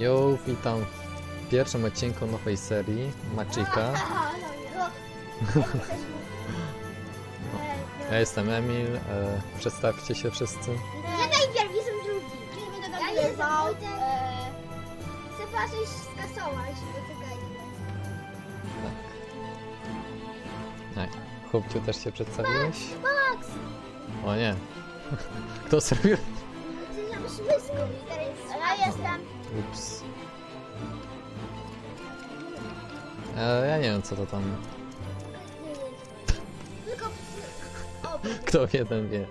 Jo, witam w pierwszym odcinku nowej serii Machika. Ja jestem Emil, e, przedstawcie się wszyscy. Ja najpierw jestem drugi. Ja jestem Wojtek. Chcę coś skasować. Poczekajcie. Tak. Chłopciu też się przedstawiłeś? Max! O nie. Kto zrobił? Ja jestem. Ups. E, ja nie wiem co to tam. Tylko... O, Kto jeden wie.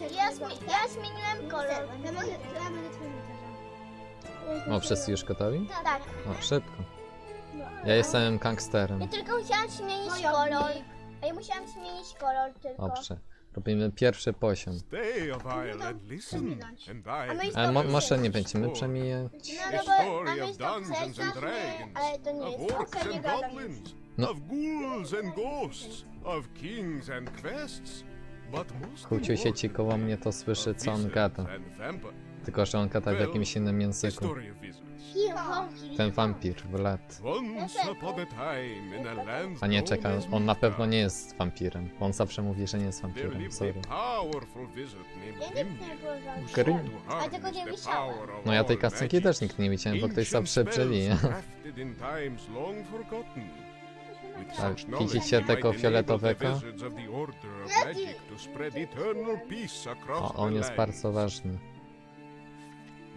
ja, zmi- ja zmieniłem kolor. Ja ja będę twoim lekarzem. O, wszyscy już gotowi? Tak. O, szybko. Ja jestem gangsterem. Ja tylko musiałam zmienić kolor. A ja musiałam zmienić kolor tylko. Dobrze. Robimy pierwszy poziom. Stay a while and listen, and A my I już Ale mo może nie będziemy przemijać. No, no bo story of Dungeons and Dragons, orcs and goblins, No. of ghouls and ghosts, of kings and quests. But most Kłócił się ci koło mnie, to słyszy co on gada. Tylko, że on gada w jakimś innym The języku. Ten wampir, upon a nie, czekaj, on na pewno nie jest wampirem. On zawsze mówi, że nie jest wampirem, sorry. Grim. No ja tej magic. też nigdy nie widziałem, bo ktoś zawsze brzeli. Tak, widzicie tego fioletowego? O, on jest bardzo ważny.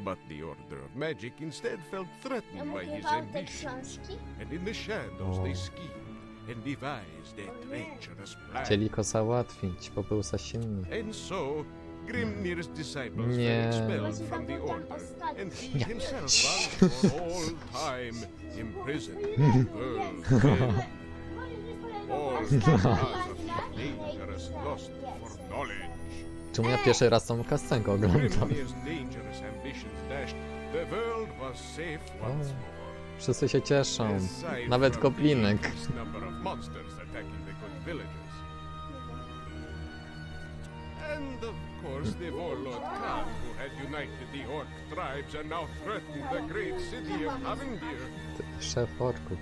But the Order of Magic instead felt threatened by his nagrywałam te ambition, książki. and in the shadows they schemed and devised a treacherous plan. Chcieli go załatwić, bo był za silny. And so, Grimnir's disciples Nie. were expelled from the Order, and he himself was for all time imprisoned in the. All because of dangerous lust for knowledge. Czemu ja pierwszy raz tą kastenkę oglądam? Wszyscy się cieszą. Nawet villagers. And of course the warlord Khan, who had united the orc tribes and now threatened the great city of. Szef orków.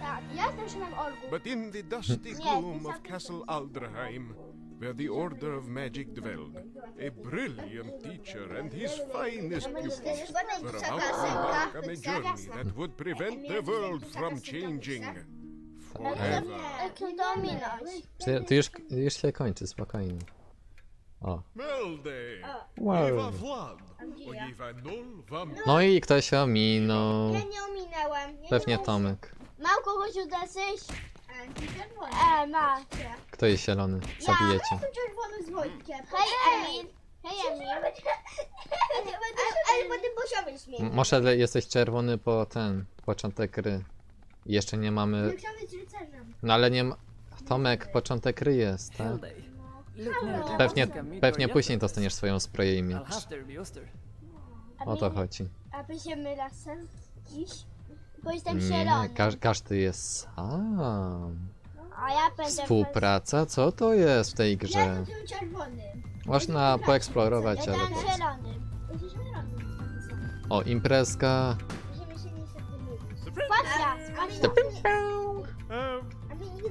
Tak, ja jestem szefem orgów. But in the dusty gloom of Castle Aldraheim, where the Order of Magic dwelled, a brilliant teacher and his finest pupils were about to embark on a journey that would prevent the world from changing forever. Ty, ty już, już się kończy, spokojnie. O. Melde, Wow. No i ktoś ominął. Ja nie ominęłem. Ja Pewnie nie Tomek. Mam kogoś uderzyć? E, macie. Kto jest zielony? Zabijecie. jestem czerwony z Wojtkiem. Hej Emil. Hej Emil. Ale potem poziomie M- zmienić. Może le- jesteś czerwony po ten, początek gry. Jeszcze nie mamy... Chciałam być rycerzem. No ale nie ma... Tomek, początek gry jest, tak? Halo. Pewnie, pewnie później dostaniesz swoją zbroję i miecz. O to chodzi. A będziemy razem dziś? Bo jestem Nie, zielony. każ, każdy jest sam. A ja będę... Współpraca? Co to jest w tej grze? jestem czerwony. Można poeksplorować, Ja ale jestem po co? zielony. Jesteś zielony. O, imprezka. Będziemy się niestety Patrzia! A my nigdy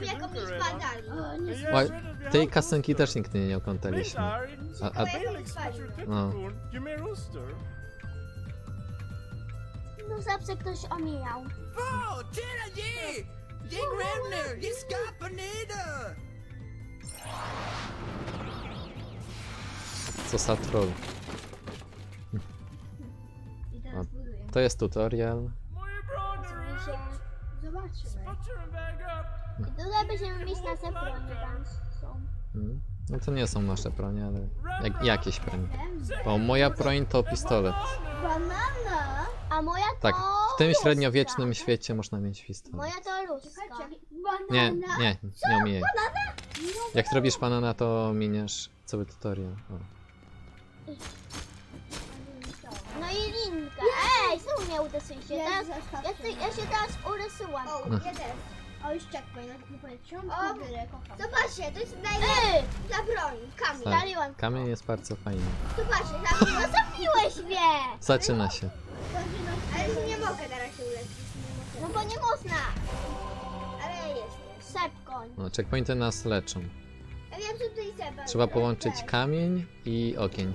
nie jako mi spadali. Tej kasenki też nigdy nie oglądaliśmy. A, a, no. No zawsze ktoś omijał. Wow, tjena je! Je Grimner, je skapar neder! co za troll. I teraz buduję. To jest tutorial. Zobaczymy. I tutaj będziemy mieć broni tam są. Mm. No to nie są nasze bronie, ale jak, jakieś bronie. Bo moja broń to pistolet. Banana! A moja to Tak, w tym średniowiecznym świecie można mieć pistolet. Moja to luska. Nie, nie, nie omijaj. Jak zrobisz banana, to miniesz cały tutorial. O. No i linka. Ej, znowu mnie. Teraz, ja, ja się teraz urysyłam. No. O, już checkpoint, jak nie powiedziałam. O, kocham. Zobaczcie, to jest najlepsze dla broni. Kamień. Tak. Kamień jest bardzo fajny. Zobaczcie, tam No zabiłeś mnie! Zaczyna się. Ale nie mogę teraz się uleczyć. Nie No mogę. bo nie można. Ale jest. Szepkoń. No, checkpointy nas leczą. Ja wiem, że tutaj Seba. Trzeba połączyć kamień i ogień.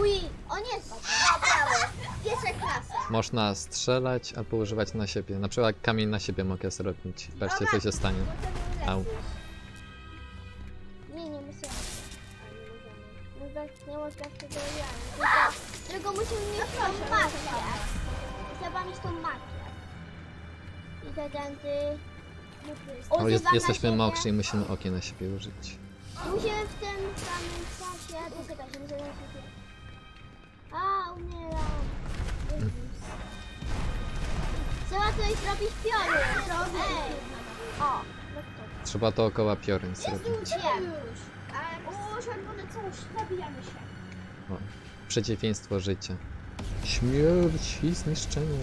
Uj, on jest. Pierwsza klasa. Można strzelać albo używać na siebie. Na przykład kamień na siebie mogę zrobić. Patrzcie co się stanie. Au. Nie, nie musimy. No tak, nie można tego realnie. Tylko musimy mieć tą magię. Trzeba mieć tą magię. I te denty. O, jest, jesteśmy mokrzy i musimy ogień na siebie użyć. Musimy w tym samym czasie. Poczekaj, muszę na siebie. A, umieram. Jezus. Trzeba coś zrobić piorun. Ej. O, no to. Trzeba dookoła piorun zrobić. Wiem. O, czerwone coś. Zabijamy się. O, przeciwieństwo życia. Śmierć i zniszczenie.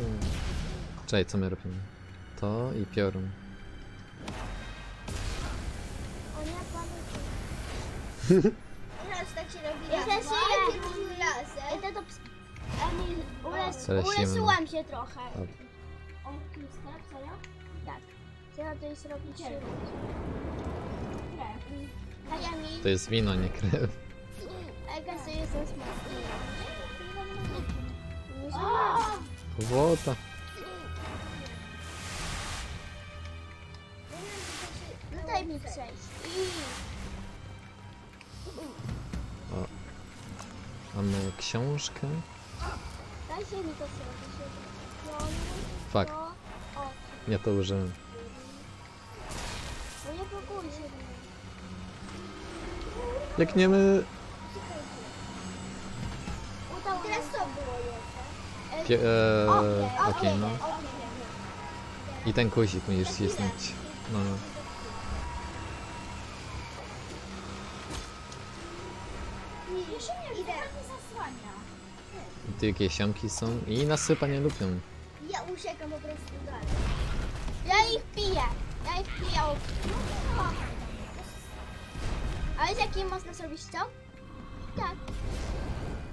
Czekaj, co my robimy? To i piorun. O nie, panie. Teraz tak się robi Ja też dwa, Emil, ules... Się trochę. Dobra. O, serio? Tak. Trzeba to zrobić krew. A ja mi... To jest wino, nie krew. Ega, że jestem smaczny. Woda. No daj mi przejść. Mamy książkę. Daj się mi to zrobić. Fuck, ja to użyłem. no nie blokuj się mnie. Biegniemy. Udało Teraz się. było jeszcze? Pie, e, Ogień, Okej, no. I ten guzik musisz cisnąć. No, no. Jeszcze mnie Idę. I tu jakieś siomki są. I nas chyba nie lubią. Ja uciekam po prostu dalej. Ja ich piję. Ja ich piję. A wiesz jaki można zrobić co? Tak.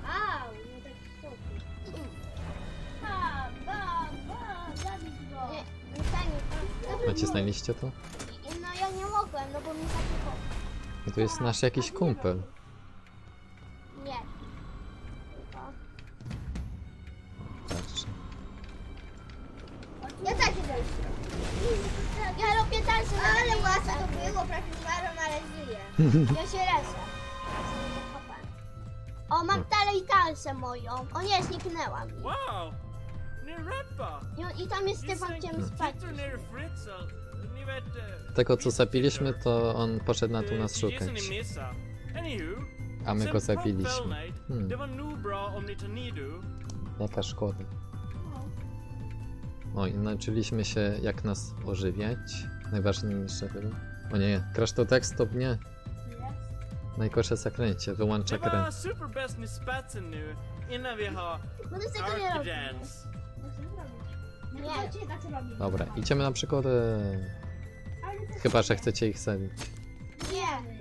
Au, no tak spokój. Ba, ba, ba, zabij go. Nie, nie fajnie. Nacisnęliście to? No ja nie mogłem, no bo mi zabiło. I tu jest nasz jakiś kumpel. Ja się leczę. O, mam dalej tańcę moją. O nie, zniknęła mi. Wow! Ni rappa! I, I tam jest Stefan Ciem spać. Eh, Tego co zabiliśmy, to on poszedł na tu nas det som szukać. A my go zabiliśmy. Hmm. Jaka szkoda. O, i nauczyliśmy się jak nas ożywiać. Najważniejsze chyba. O nie, crash to desktop nie. Najgorsze zaklęcie, wyłącza Det grę. var superbäst ni spatsen nu innan vi har No to tego nie robię. Arkidance. Nie, Dobra, idziemy na przygodę. Chyba, że chcecie ich zabić. nie.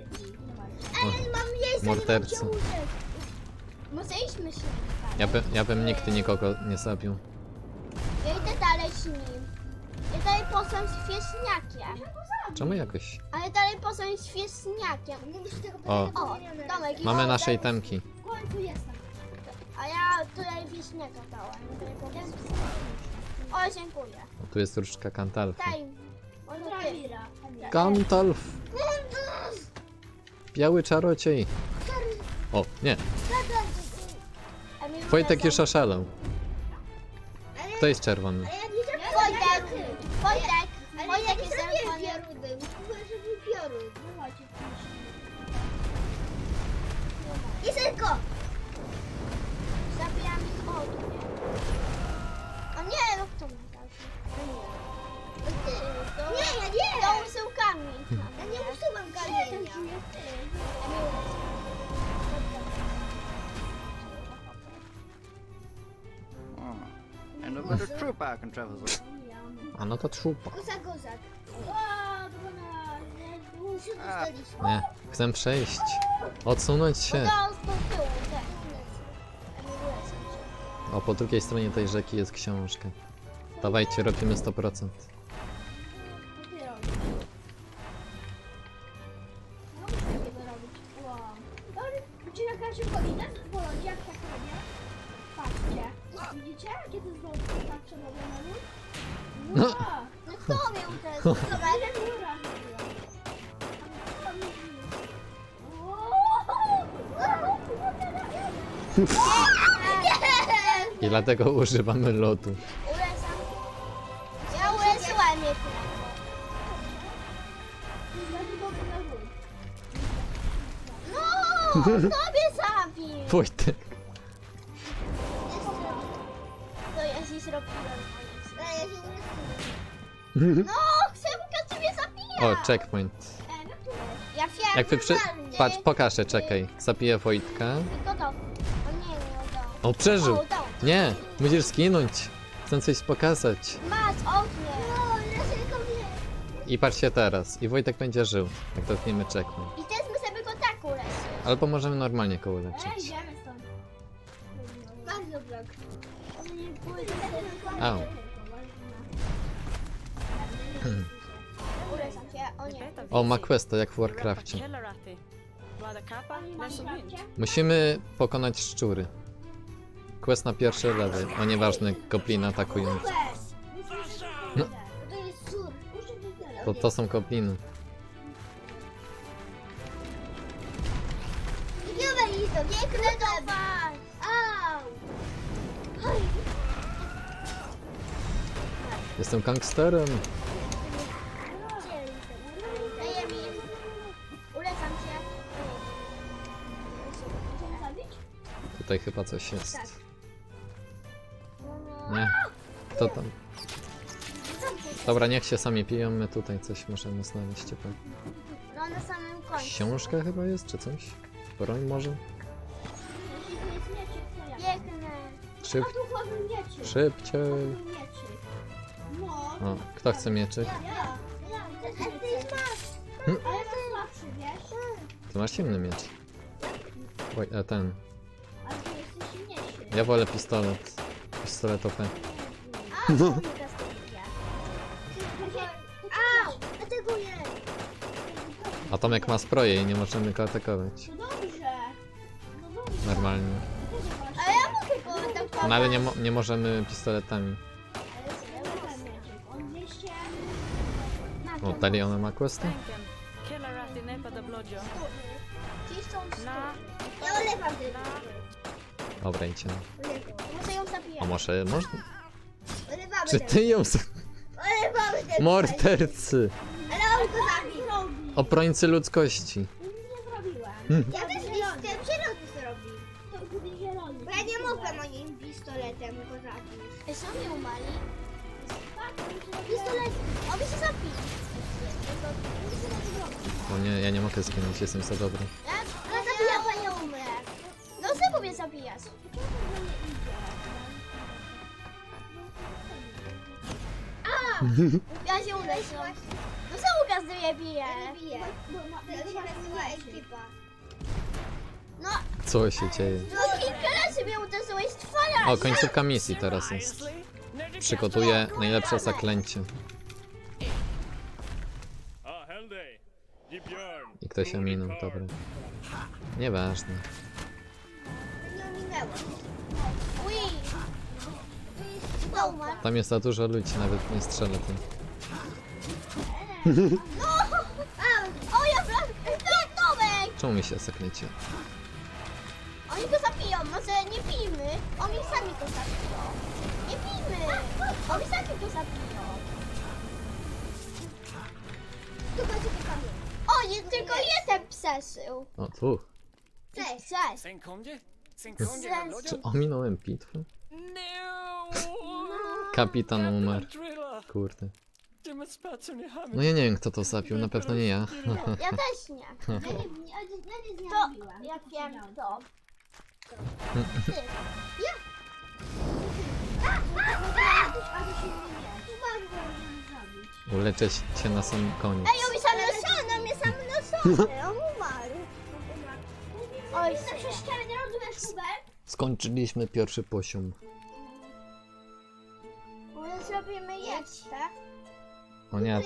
Ej, mam miejsce, Mordercy. nie mam użyć. Może idźmy się. Ja, by, ja bym nigdy nikogo nie zabił. Ja idę dalej z nim. Ja dalej posłem z wieśniakiem. Czemu jakoś? Ale dalej posłem. Nie tego O. O, Tomek. Mamy nasze itemki. W końcu jestem. A ja tutaj wieśniaka dałem. O, dziękuję. O, tu jest różdżka Kantalfa. Daj. Kantalf! Biały czarodziej! O, nie, Wojtek już oszalał. Kto jest czerwony? Ale ja Wojtek! Ale Wojtek ja nie jest zrobiłem pioruny. Mówiłem, że był piorun. Jest tylko. Zabijam ich od mnie. O nie, no kto mi dał? Nie, ja nie. To usyłkami. Ja nie usuwam kamienia. And a troop I can travel with. A no to trzupa. Kozak, kozak. O, dobra, nie, muszę dostaliśmy. Nie, chcę przejść. Odsunąć się. Z tyłu, tak. O, po drugiej stronie tej rzeki jest książka. Dawajcie, robimy 100%. I dlatego używamy lotu. Ja uleczyłam je No, tobie zabił. Wojtek. To ja się zrobiłem. No, chcę ciebie zabijać. O, checkpoint. Ja wiem, Jak wy przy... normalnie. Patrz, pokażę, czekaj. Zapiję Wojtka. Tylko to. O, przeżył! O, udało. Nie, musisz skinąć. Chcę coś pokazać. Masz ognie. No, ja się tylko wiem. I patrzcie teraz. I Wojtek będzie żył, jak dotkniemy checkpoint. I teraz my sobie go tak uleczyć. Albo możemy normalnie go Ej, uleczyć. idziemy stąd. Bardzo blok. Au. Ulecam cię, o nie. O, ma questa jak w Warcrafcie. Musimy pokonać szczury. Quest na pierwszy level. O, nieważne, gobliny atakują. No. To. To, są gobliny. Jestem gangsterem. Ulecam cię. Tutaj chyba coś jest. Nie. To tam. Dobra, niech się sami piją, my tutaj coś możemy znaleźć ciepłe. No na samym końcu. Książka chyba jest, czy coś? Broń może? Szyb... Mieczyk. Szybciej. No, O, kto chce mieczyk? ja. Ja, też. Ale to słabszy, wiesz? Ty masz silny miecz. Oj, a ten. Ale ty jesteś silniejszy. Ja wolę pistolet. Pistolet OP. A, no. Au, nie. A Tomek ma zbroję i nie możemy go atakować. No dobrze. No dobrze. Normalnie. A ja mogę go atakować. No ale nie, mo nie możemy pistoletami. On 200... O, Taliona ma questa? Ja olewam. Dobra, idziemy. Muszę ją zabijać. A może można? Czy ty ją... z- ten. Mordercy! Ale on go zabił. Obrońcy ludzkości. Hmm. Ja też jestem zielony zrobił. To był zielony. Bo ja nie mogłem moim pistoletem go zabić. Ej, są mnie umali? Pistolet, mi się zabił. O nie, ja nie mogę zginąć, jestem za dobry. Ja, ja zabijam, a nie umrę. No znowu mnie zabijasz. Ja się uleczyłam. No znowu każdy mnie bije. Bije. Nazywa ekipa. No, Co się dzieje? no kilka razy mnie uderzyłeś w twarz. O, końcówka misji teraz jest. Przygotuję najlepsze zaklęcie. I ktoś ominął, dobra. Nieważne. Tam jest za dużo ludzi, nawet nie strzelę tym. No! O, ja Tomek! Czemu mi się zaklęcie? Oni go zabiją, może nie pijmy. Oni sami go zabiją. Nie pijmy. Oni sami go zabiją. Tylko ciebie kamień. O, nie, tylko jeden przeżył. O, tu. Cześć, cześć. Sen kom je! Sen kom je, Sen- Blodjo! Czy ominąłem bitwę? No! Kapitan umarł. Kurde. No ja nie wiem kto to zabił, na pewno nie ja. Ja też nie. Ja nie, ja, ja nie To, ja wiem kto. Ty. A, a, a, a, to się nie wie. Uleczę cię na sam koniec. Ej, on mi sam nosony, on mi sam nosony, on umarł. Oj, Na prześcianie, nie rozumiesz, Hubert? Skończyliśmy pierwszy poziom. My zrobimy jeszcze. O nie,